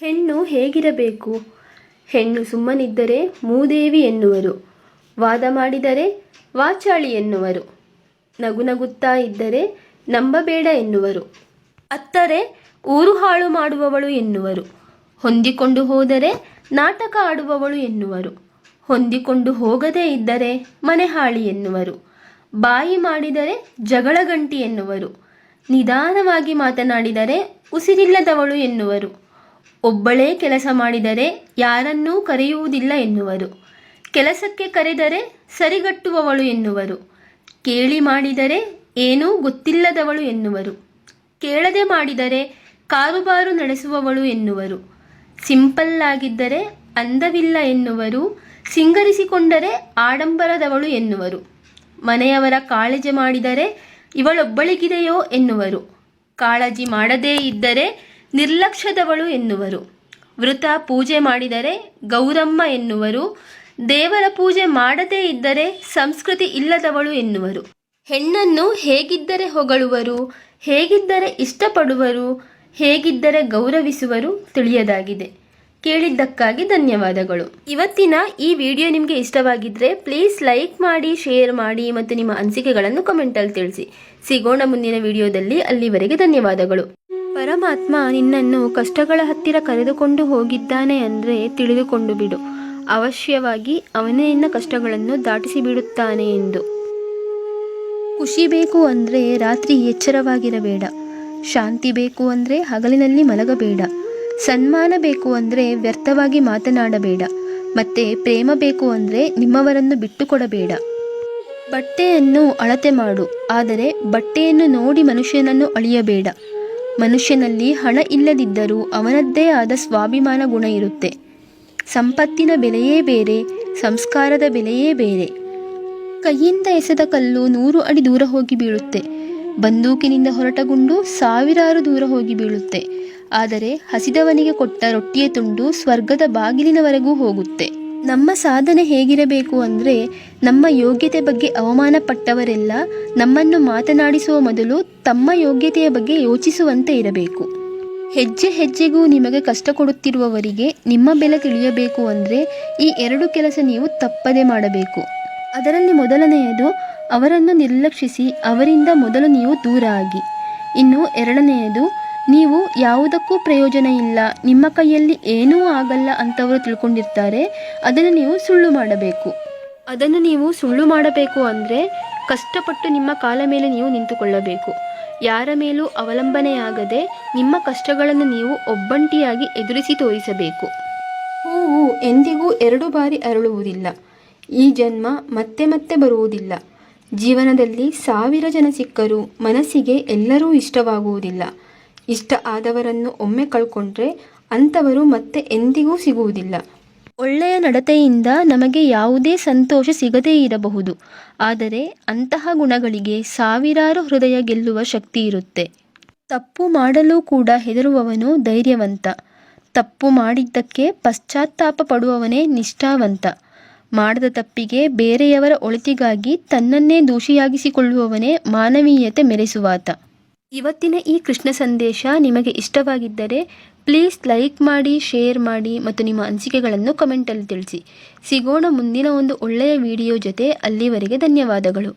ಹೆಣ್ಣು ಹೇಗಿರಬೇಕು? ಹೆಣ್ಣು ಸುಮ್ಮನಿದ್ದರೆ ಮೂದೇವಿ ಎನ್ನುವರು. ವಾದ ಮಾಡಿದರೆ ವಾಚಾಳಿ ಎನ್ನುವರು. ನಗು ನಗುತ್ತಾ ಇದ್ದರೆ ನಂಬಬೇಡ ಎನ್ನುವರು. ಅತ್ತರೆ ಊರು ಹಾಳು ಮಾಡುವವಳು ಎನ್ನುವರು. ಹೊಂದಿಕೊಂಡು ಹೋದರೆ ನಾಟಕ ಆಡುವವಳು ಎನ್ನುವರು. ಹೊಂದಿಕೊಂಡು ಹೋಗದೇ ಇದ್ದರೆ ಮನೆ ಹಾಳಿ ಎನ್ನುವರು. ಬಾಯಿ ಮಾಡಿದರೆ ಜಗಳಗಂಟಿ ಎನ್ನುವರು. ನಿಧಾನವಾಗಿ ಮಾತನಾಡಿದರೆ ಉಸಿರಿಲ್ಲದವಳು ಎನ್ನುವರು. ಒಬ್ಬಳೇ ಕೆಲಸ ಮಾಡಿದರೆ ಯಾರನ್ನೂ ಕರೆಯುವುದಿಲ್ಲ ಎನ್ನುವರು. ಕೆಲಸಕ್ಕೆ ಕರೆದರೆ ಸರಿಗಟ್ಟುವವಳು ಎನ್ನುವರು. ಕೇಳಿ ಮಾಡಿದರೆ ಏನೂ ಗೊತ್ತಿಲ್ಲದವಳು ಎನ್ನುವರು. ಕೇಳದೆ ಮಾಡಿದರೆ ಕಾರುಬಾರು ನಡೆಸುವವಳು ಎನ್ನುವರು. ಸಿಂಪಲ್ ಆಗಿದ್ದರೆ ಅಂದವಿಲ್ಲ ಎನ್ನುವರು. ಸಿಂಗರಿಸಿಕೊಂಡರೆ ಆಡಂಬರದವಳು ಎನ್ನುವರು. ಮನೆಯವರ ಕಾಳಜಿ ಮಾಡಿದರೆ ಇವಳೊಬ್ಬಳಿಗಿದೆಯೋ ಎನ್ನುವರು. ಕಾಳಜಿ ಮಾಡದೇ ಇದ್ದರೆ ನಿರ್ಲಕ್ಷ್ಯದವಳು ಎನ್ನುವರು. ವೃತ ಪೂಜೆ ಮಾಡಿದರೆ ಗೌರಮ್ಮ ಎನ್ನುವರು. ದೇವರ ಪೂಜೆ ಮಾಡದೇ ಇದ್ದರೆ ಸಂಸ್ಕೃತಿ ಇಲ್ಲದವಳು ಎನ್ನುವರು. ಹೆಣ್ಣನ್ನು ಹೇಗಿದ್ದರೆ ಹೊಗಳುವರು, ಹೇಗಿದ್ದರೆ ಇಷ್ಟಪಡುವರು, ಹೇಗಿದ್ದರೆ ಗೌರವಿಸುವರು ತಿಳಿಯದಾಗಿದೆ. ಕೇಳಿದ್ದಕ್ಕಾಗಿ ಧನ್ಯವಾದಗಳು. ಇವತ್ತಿನ ಈ ವಿಡಿಯೋ ನಿಮಗೆ ಇಷ್ಟವಾಗಿದ್ದರೆ ಪ್ಲೀಸ್ ಲೈಕ್ ಮಾಡಿ, ಶೇರ್ ಮಾಡಿ ಮತ್ತು ನಿಮ್ಮ ಅನಿಸಿಕೆಗಳನ್ನು ಕಮೆಂಟಲ್ಲಿ ತಿಳಿಸಿ. ಸಿಗೋಣ ಮುಂದಿನ ವಿಡಿಯೋದಲ್ಲಿ. ಅಲ್ಲಿವರೆಗೆ ಧನ್ಯವಾದಗಳು. ಪರಮಾತ್ಮ ನಿನ್ನನ್ನು ಕಷ್ಟಗಳ ಹತ್ತಿರ ಕರೆದುಕೊಂಡು ಹೋಗಿದ್ದಾನೆ ಅಂದರೆ ತಿಳಿದುಕೊಂಡು ಬಿಡು. ಅವಶ್ಯವಾಗಿ ಅವನೇ ನಿನ್ನ ಕಷ್ಟಗಳನ್ನು ದಾಟಿಸಿ ಬಿಡುತ್ತಾನೆ ಎಂದು. ಖುಷಿ ಬೇಕು ಅಂದರೆ ರಾತ್ರಿ ಎಚ್ಚರವಾಗಿರಬೇಡ. ಶಾಂತಿ ಬೇಕು ಅಂದರೆ ಹಗಲಿನಲ್ಲಿ ಮಲಗಬೇಡ. ಸನ್ಮಾನ ಬೇಕು ಅಂದರೆ ವ್ಯರ್ಥವಾಗಿ ಮಾತನಾಡಬೇಡ. ಮತ್ತೆ ಪ್ರೇಮ ಬೇಕು ಅಂದರೆ ನಿಮ್ಮವರನ್ನು ಬಿಟ್ಟುಕೊಡಬೇಡ. ಬಟ್ಟೆಯನ್ನು ಅಳತೆ ಮಾಡು. ಆದರೆ ಬಟ್ಟೆಯನ್ನು ನೋಡಿ ಮನುಷ್ಯನನ್ನು ಅಳಿಯಬೇಡ. ಮನುಷ್ಯನಲ್ಲಿ ಹಣ ಇಲ್ಲದಿದ್ದರೂ ಅವನದ್ದೇ ಆದ ಸ್ವಾಭಿಮಾನ ಗುಣ ಇರುತ್ತೆ. ಸಂಪತ್ತಿನ ಬೆಲೆಯೇ ಬೇರೆ, ಸಂಸ್ಕಾರದ ಬೆಲೆಯೇ ಬೇರೆ. ಕೈಯಿಂದ ಎಸೆದ ಕಲ್ಲು ನೂರು ಅಡಿ ದೂರ ಹೋಗಿ ಬೀಳುತ್ತೆ. ಬಂದೂಕಿನಿಂದ ಹೊರಟ ಗುಂಡು ಸಾವಿರಾರು ದೂರ ಹೋಗಿ ಬೀಳುತ್ತೆ. ಆದರೆ ಹಸಿದವನಿಗೆ ಕೊಟ್ಟ ರೊಟ್ಟಿಯ ತುಂಡು ಸ್ವರ್ಗದ ಬಾಗಿಲಿನವರೆಗೂ ಹೋಗುತ್ತೆ. ನಮ್ಮ ಸಾಧನೆ ಹೇಗಿರಬೇಕು ಅಂದರೆ ನಮ್ಮ ಯೋಗ್ಯತೆ ಬಗ್ಗೆ ಅವಮಾನ ಪಟ್ಟವರೆಲ್ಲ ನಮ್ಮನ್ನು ಮಾತನಾಡಿಸುವ ಮೊದಲು ತಮ್ಮ ಯೋಗ್ಯತೆಯ ಬಗ್ಗೆ ಯೋಚಿಸುವಂತೆ ಇರಬೇಕು. ಹೆಜ್ಜೆ ಹೆಜ್ಜೆಗೂ ನಿಮಗೆ ಕಷ್ಟ ಕೊಡುತ್ತಿರುವವರಿಗೆ ನಿಮ್ಮ ಬೆಲೆ ತಿಳಿಯಬೇಕು ಅಂದರೆ ಈ ಎರಡು ಕೆಲಸ ನೀವು ತಪ್ಪದೆ ಮಾಡಬೇಕು. ಅದರಲ್ಲಿ ಮೊದಲನೆಯದು, ಅವರನ್ನು ನಿರ್ಲಕ್ಷಿಸಿ ಅವರಿಂದ ಮೊದಲು ನೀವು ದೂರ ಆಗಿ. ಇನ್ನು ಎರಡನೆಯದು ನೀವು ಯಾವುದಕ್ಕೂ ಪ್ರಯೋಜನ ಇಲ್ಲ. ನಿಮ್ಮ ಕೈಯಲ್ಲಿ ಏನೂ ಆಗಲ್ಲ ಅಂತವರು ತಿಳ್ಕೊಂಡಿರ್ತಾರೆ. ಅದನ್ನು ನೀವು ಸುಳ್ಳು ಮಾಡಬೇಕು. ಅದನ್ನು ನೀವು ಸುಳ್ಳು ಮಾಡಬೇಕು ಅಂದರೆ ಕಷ್ಟಪಟ್ಟು ನಿಮ್ಮ ಕಾಲ ಮೇಲೆ ನೀವು ನಿಂತುಕೊಳ್ಳಬೇಕು. ಯಾರ ಮೇಲೂ ಅವಲಂಬನೆಯಾಗದೆ ನಿಮ್ಮ ಕಷ್ಟಗಳನ್ನು ನೀವು ಒಬ್ಬಂಟಿಯಾಗಿ ಎದುರಿಸಿ ತೋರಿಸಬೇಕು. ಹೂವು ಎಂದಿಗೂ ಎರಡು ಬಾರಿ ಅರಳುವುದಿಲ್ಲ. ಈ ಜನ್ಮ ಮತ್ತೆ ಮತ್ತೆ ಬರುವುದಿಲ್ಲ. ಜೀವನದಲ್ಲಿ ಸಾವಿರ ಜನ ಸಿಕ್ಕರೂ ಮನಸ್ಸಿಗೆ ಎಲ್ಲರೂ ಇಷ್ಟವಾಗುವುದಿಲ್ಲ. ಇಷ್ಟ ಆದವರನ್ನು ಒಮ್ಮೆ ಕಳ್ಕೊಂಡ್ರೆ ಅಂಥವರು ಮತ್ತೆ ಎಂದಿಗೂ ಸಿಗುವುದಿಲ್ಲ. ಒಳ್ಳೆಯ ನಡತೆಯಿಂದ ನಮಗೆ ಯಾವುದೇ ಸಂತೋಷ ಸಿಗದೇ ಇರಬಹುದು. ಆದರೆ ಅಂತಹ ಗುಣಗಳಿಗೆ ಸಾವಿರಾರು ಹೃದಯ ಗೆಲ್ಲುವ ಶಕ್ತಿ ಇರುತ್ತೆ. ತಪ್ಪು ಮಾಡಲು ಕೂಡ ಹೆದರುವವನು ಧೈರ್ಯವಂತ. ತಪ್ಪು ಮಾಡಿದ್ದಕ್ಕೆ ಪಶ್ಚಾತ್ತಾಪ ಪಡುವವನೇ ನಿಷ್ಠಾವಂತ. ಮಾಡದ ತಪ್ಪಿಗೆ ಬೇರೆಯವರ ಒಳಿತಿಗಾಗಿ ತನ್ನನ್ನೇ ದೋಷಿಯಾಗಿಸಿಕೊಳ್ಳುವವನೇ ಮಾನವೀಯತೆ ಮೆರೆಸುವಾತ. ಇವತ್ತಿನ ಈ ಕೃಷ್ಣ ಸಂದೇಶ ನಿಮಗೆ ಇಷ್ಟವಾಗಿದ್ದರೆ ಪ್ಲೀಸ್ ಲೈಕ್ ಮಾಡಿ, ಶೇರ್ ಮಾಡಿ ಮತ್ತು ನಿಮ್ಮ ಅನಿಸಿಕೆಗಳನ್ನು ಕಮೆಂಟಲ್ಲಿ ತಿಳಿಸಿ. ಸಿಗೋಣ ಮುಂದಿನ ಒಂದು ಒಳ್ಳೆಯ ವಿಡಿಯೋ ಜೊತೆ ಅಲ್ಲಿವರೆಗೆ ಧನ್ಯವಾದಗಳು.